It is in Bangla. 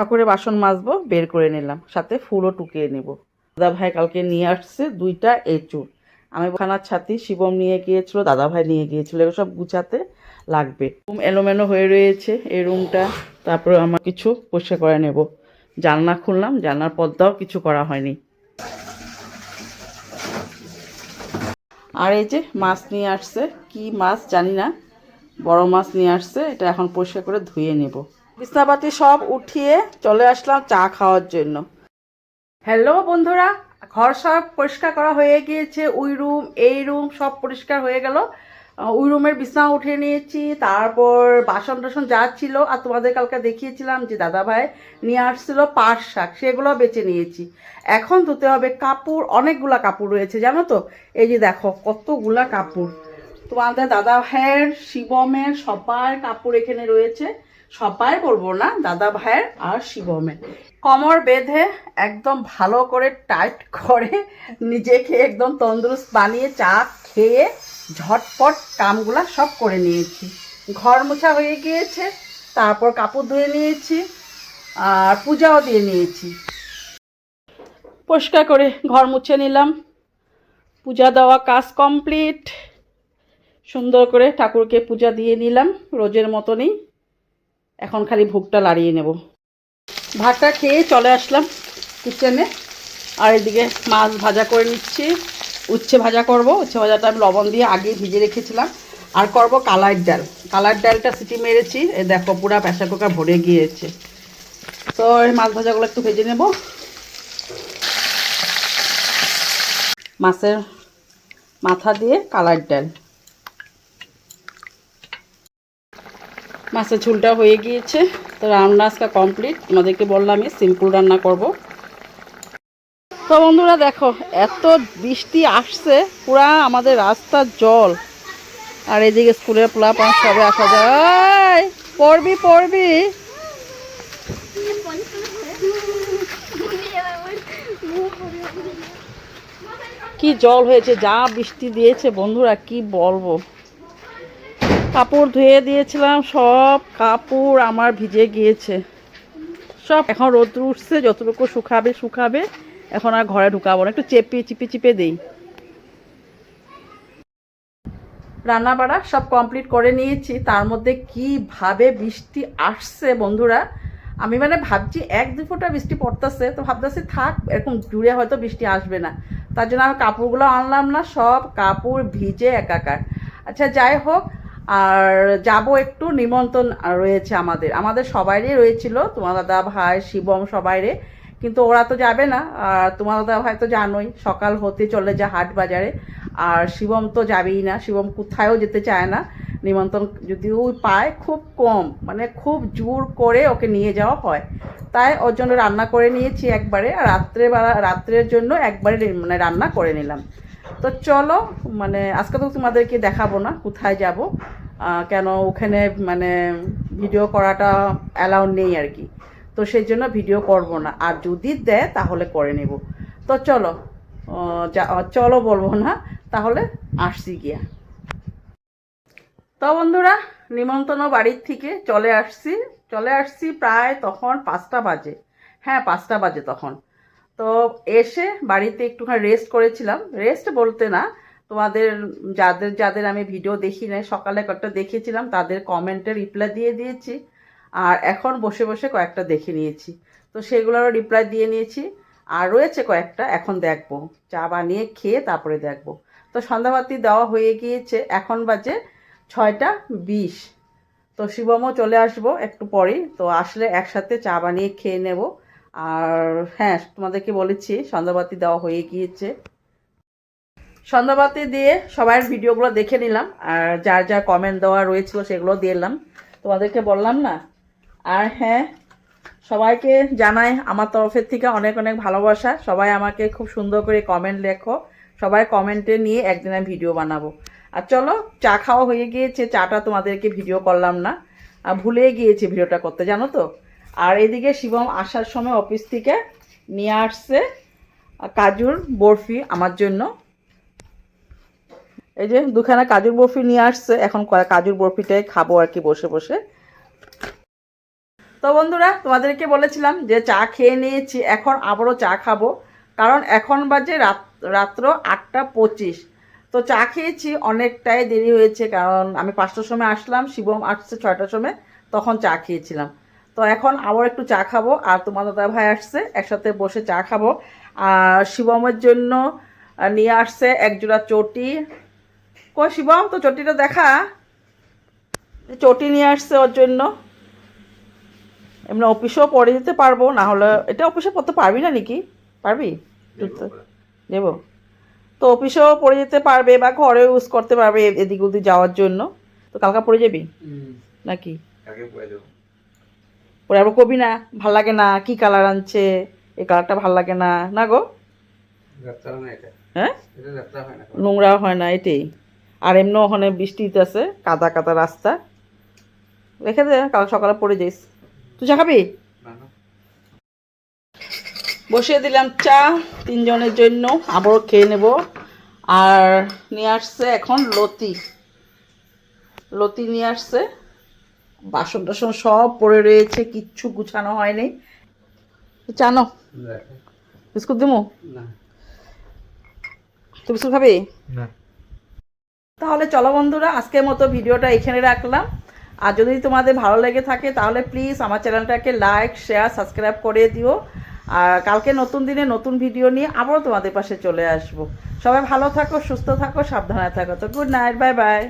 ঠাকুরের বাসন মাজবো, বের করে নিলাম। সাথে ফুলও টুকিয়ে নেব। দাদা ভাই কালকে নিয়ে আসছে দুইটা এঁচুর আমি খানার ছাতি শিবম নিয়ে গিয়েছিল দাদা ভাই নিয়ে গিয়েছিল, এগুলো সব গুছাতে লাগবে। রুম এলোমেলো হয়ে রয়েছে এই রুমটা। তারপরে আমার কিছু পরিষ্কার করে নেব। জানলা খুললাম, জানলার পর্দাও কিছু করা হয়নি। আর এই যে মাছ নিয়ে আসছে, কি মাছ জানি না, বড় মাছ নিয়ে আসছে, এটা এখন পরিষ্কার করে ধুয়ে নেব। বিছনাপাতি সব উঠিয়ে চলে আসলাম চা খাওয়ার জন্য। হ্যালো বন্ধুরা, ঘর সব পরিষ্কার করা হয়ে গিয়েছে, ওই রুম, এই রুম সব পরিষ্কার হয়ে গেল। ওই রুমের বিছনা উঠিয়ে নিয়েছি, তারপর বাসন টাসন যা ছিল, আর তোমাদের কালকে দেখিয়েছিলাম যে দাদা ভাই নিয়ে আসছিল পাট শাক, সেগুলো বেছে নিয়েছি। এখন ধুতে হবে কাপড়, অনেকগুলা কাপড় রয়েছে, জানো তো? এই যে দেখো, কতগুলা কাপড়। তোমাদের দাদা ভাইয়ের শিবমের সবার কাপড় এখানে রয়েছে। সবাই বলব না, দাদা ভাইয়ের আর শিবমের। কমর বেঁধে একদম ভালো করে টাইট করে নিজেকে একদম তন্দুরুস্ত বানিয়ে চা খেয়ে ঝটপট কামগুলা সব করে নিয়েছি। ঘর মোছা হয়ে গিয়েছে, তারপর কাপড় ধুয়ে নিয়েছি, আর পূজাও দিয়ে নিয়েছি। পরিষ্কার করে ঘর মুছে নিলাম। পূজা দেওয়া কাজ কমপ্লিট। সুন্দর করে ঠাকুরকে পূজা দিয়ে নিলাম, রোজের মতনই। এখন খালি ভোগটা লাড়িয়ে নেব। ভাতটা খেয়ে চলে আসলাম কিচেনে আর এদিকে মাছ ভাজা করে নিচ্ছি। উচ্ছে ভাজা করব। উচ্ছে ভাজাটা আমি লবণ দিয়ে আগে ভিজে রেখেছিলাম। আর করব কালার ডাল। কালার ডালটা সিটি মেরেছি। এ দেখো পুরা প্রেশার কুকার ভরে গিয়েছে। তো এই মাছ ভাজাগুলো একটু ভেজে নেব। মাছের মাথা দিয়ে কালার ডাল। মাছের ঝুলটা হয়ে গিয়েছে। তো রান্না আজকে কমপ্লিট তোমাদেরকে বললামই সিম্পল রান্না করব। তো বন্ধুরা দেখো, এত বৃষ্টি আসছে, পুরা আমাদের রাস্তার জল। আর এদিকে স্কুলের পোলা পাঁচ সবে আসা যায়। পড়বি পড়বি। কি জল হয়েছে, যা বৃষ্টি দিয়েছে বন্ধুরা, কি বলব? কাপড় ধুয়ে দিয়েছিলাম, সব কাপড় আমার ভিজে গিয়েছে। সব এখন রোদ উঠছে, যতটুকু শুকাবে শুকাবে, এখন আর ঘরে ঢুকাবো না। একটু চেপে, চিপে চিপে দেই। রান্না বাড়া সব কমপ্লিট করে নিয়েছি। তার মধ্যে কীভাবে বৃষ্টি আসছে, বন্ধুরা? আমি মানে ভাবছি এক দু ফোঁটা বৃষ্টি পড়তেছে, তো ভাবতেছি থাক, এরকম জুড়ে হয়তো বৃষ্টি আসবে না। তার জন্য আমি কাপড়গুলো আনলাম না, সব কাপড় ভিজে একাকার। আচ্ছা যাই হোক আর যাব একটু নিমন্ত্রণ রয়েছে আমাদের। আমাদের সবাইরই রয়েছিল, তোমার দাদা ভাই, শিবম সবাইরে। কিন্তু ওরা তো যাবে না, আর তোমার দাদা ভাই তো জানোই, সকাল হতে চলে যায় হাট বাজারে। আর শিবম তো যাবেই না, শিবম কোথায়ও যেতে চায় না। নিমন্ত্রণ যদিও পায় খুব কম মানে খুব জোর করে ওকে নিয়ে যাওয়া হয়। তাই ওর জন্য রান্না করে নিয়েছি একবারে, আর রাত্রেবেলা, রাত্রের জন্য একবারে মানে রান্না করে নিলাম। তো চলো মানে আজকে তো তোমাদেরকে দেখাবো না কোথায় যাব। কেন ওখানে মানে ভিডিও করাটা অ্যালাউ নেই আর কি। তো সেই জন্য ভিডিও করব না। আর যদি দেয়, তাহলে করে নেব। তো চলো চলো বলব না, তাহলে আসছি গিয়া। তো বন্ধুরা, নিমন্ত্রণ বাড়ির থেকে চলে আসছি। চলে আসছি প্রায় তখন পাঁচটা বাজে। হ্যাঁ পাঁচটা বাজে তখন। তো এসে বাড়িতে একটুখানি রেস্ট করেছিলাম। রেস্ট বলতে না, তোমাদের যাদের যাদের আমি ভিডিও দেখি নাই, সকালে কয়েকটা দেখিয়েছিলাম তাদের কমেন্টে রিপ্লাই দিয়ে দিয়েছি। আর এখন বসে বসে কয়েকটা দেখে নিয়েছি। তো সেগুলোরও রিপ্লাই দিয়ে নিয়েছি। আর রয়েছে কয়েকটা, এখন দেখব। চা বানিয়ে খেয়ে তারপরে দেখব। তো সন্ধ্যাবাতি দেওয়া হয়ে গিয়েছে, এখন বাজে ছয়টা বিশ। তো শিবমও চলে আসব একটু পরেই। তো আসলে একসাথে চা বানিয়ে খেয়ে নেব। আর হ্যাঁ তোমাদেরকে বলেছি, সন্ধ্যাবাতি দেওয়া হয়ে গিয়েছে। সন্ধ্যাবাতি দিয়ে সবার ভিডিওগুলো দেখে নিলাম, আর যার যা কমেন্ট দেওয়া রয়েছিল সেগুলো দিলাম তোমাদেরকে বললাম না? আর হ্যাঁ সবাইকে জানাই আমার তরফের থেকে অনেক অনেক ভালোবাসা। সবাই আমাকে খুব সুন্দর করে কমেন্ট লেখো। সবাই কমেন্টে নিয়ে একদিন আমি ভিডিও বানাবো। আর চলো, চা খাওয়া হয়ে গিয়েছে, চাটা তোমাদেরকে ভিডিও করলাম না। আর ভুলে গিয়েছি ভিডিওটা করতে, জানো তো? আর এদিকে শিবম আসার সময় অফিস থেকে নিয়ে আসছে কাজুর বরফি আমার জন্য। এই যে দুখানা কাজুর বরফি নিয়ে আসছে, এখন কাজুর বরফিটাই খাব আর কি বসে বসে। তো বন্ধুরা, তোমাদেরকে বলেছিলাম যে চা খেয়ে নিয়েছি, এখন আবারও চা খাব, কারণ এখন বাজে রাত, রাত্র আটটা পঁচিশ। তো চা খেয়েছি, অনেকটাই দেরি হয়েছে, কারণ আমি পাঁচটার সময় আসলাম, শিবম আসছে ছয়টার সময়, তখন চা খেয়েছিলাম। তো এখন আবার একটু চা খাব আর তোমার দাদা ভাই আসছে একসাথে বসে চা খাব। আর শিবমের জন্য নিয়ে আসছে একজোড়া চটি। কই শিবম তো চটিটা দেখা। চটি নিয়ে আসছে ওর জন্য। এমনি অফিসেও পরে যেতে পারব না হলে এটা অফিসে পড়তে পারবি না নাকি? পারবি? দেব তো অফিসেও পরে যেতে পারবে বা ঘরেও ইউজ করতে পারবে এদিক ওদিক যাওয়ার জন্য। তো কালকা পরে যাবি? নাকি? দেবো আবার কবি না ভালো লাগে না কি কালার আনছে? এই কালারটা ভালো লাগে না। না গো? হয় না হ্যাঁ? না হয় এটাই আর এমনি ওখানে বৃষ্টি আছে কাদা কাদা রাস্তা। রেখে দে কাল সকালে পড়ে যাইস। তুই চা খাবি? বসিয়ে দিলাম চা তিনজনের জন্য আবারও খেয়ে নেব। আর নিয়ে আসছে এখন লতি। লতি নিয়ে আসছে। বাসন টাসন সব পড়ে রয়েছে কিচ্ছু গুছানো হয়নি। জানো বিস্কুট দিমু? তুই বিস্কুট খাবি? তাহলে চলো বন্ধুরা আজকের মতো ভিডিওটা এখানে রাখলাম। আর যদি তোমাদের ভালো লেগে থাকে তাহলে প্লিজ আমার চ্যানেলটাকে লাইক শেয়ার সাবস্ক্রাইব করে দিও। আর কালকে নতুন দিনে নতুন ভিডিও নিয়ে আবারও তোমাদের পাশে চলে আসব। সবাই ভালো থাকো সুস্থ থাকো সাবধানে থাকো। তো গুড নাইট বাই বাই